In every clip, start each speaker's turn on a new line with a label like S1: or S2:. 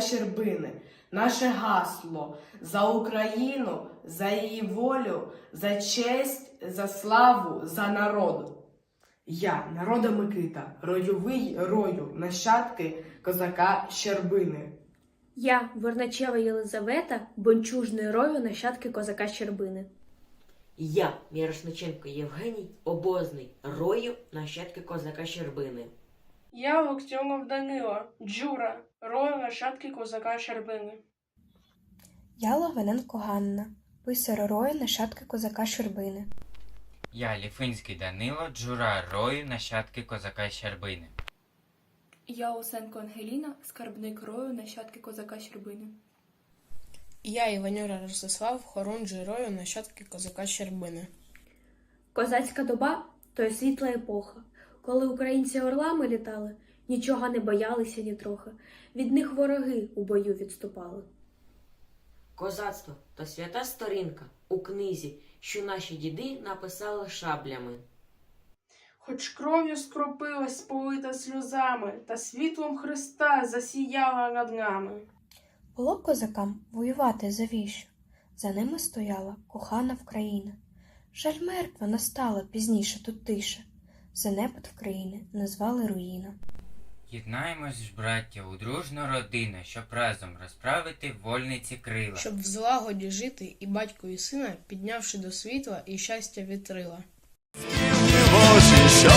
S1: Щербини, наше гасло за Україну, за її волю, за честь, за славу, за народ. Я, народа Микита, ройовий рою, нащадки козака Щербини.
S2: Я, Верначева Єлизавета, бончужний рою нащадки козака Щербини.
S3: Я, Мірошниченко Євгеній, обозний, рою нащадки козака Щербини.
S4: Я Локтьонов Данило, Джура, рою нащадки козака Щербини.
S5: Я Логвиненко Ганна, писар рою нащадки козака Щербини.
S6: Я Ліфинський Данило, Джура Рою, нащадки козака Щербини.
S7: Я Осенко Ангеліна, скарбник рою нащадки козака Щербини.
S8: Я Іванюра Ростислав, хорун Джерою, нащадки козака Щербини.
S2: Козацька доба то світла епоха. Коли українці орлами літали, нічого не боялися ні трохи. Від них вороги у бою відступали.
S3: Козацтво то свята сторінка у книзі, що наші діди написали шаблями.
S4: Хоч кров'ю скропилась полита сльозами, та світлом Христа засіяла над нами.
S5: Було козакам воювати завіщо. За ними стояла кохана Вкраїна. Жаль, мертва настала пізніше тут тише. Занепад України країни назвали руїна.
S6: Єднаємось ж, браття, у дружну родину, щоб разом розправити вольниці крила.
S8: Щоб в злагоді жити і батько і сина, піднявши до світла і щастя вітрила.
S9: Божі, що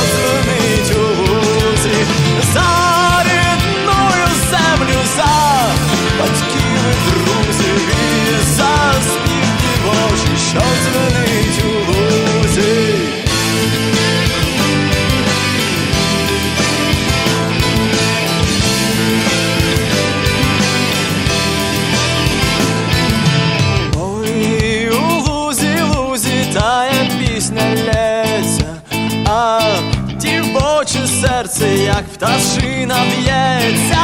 S9: дівоче серце, як пташина б'ється,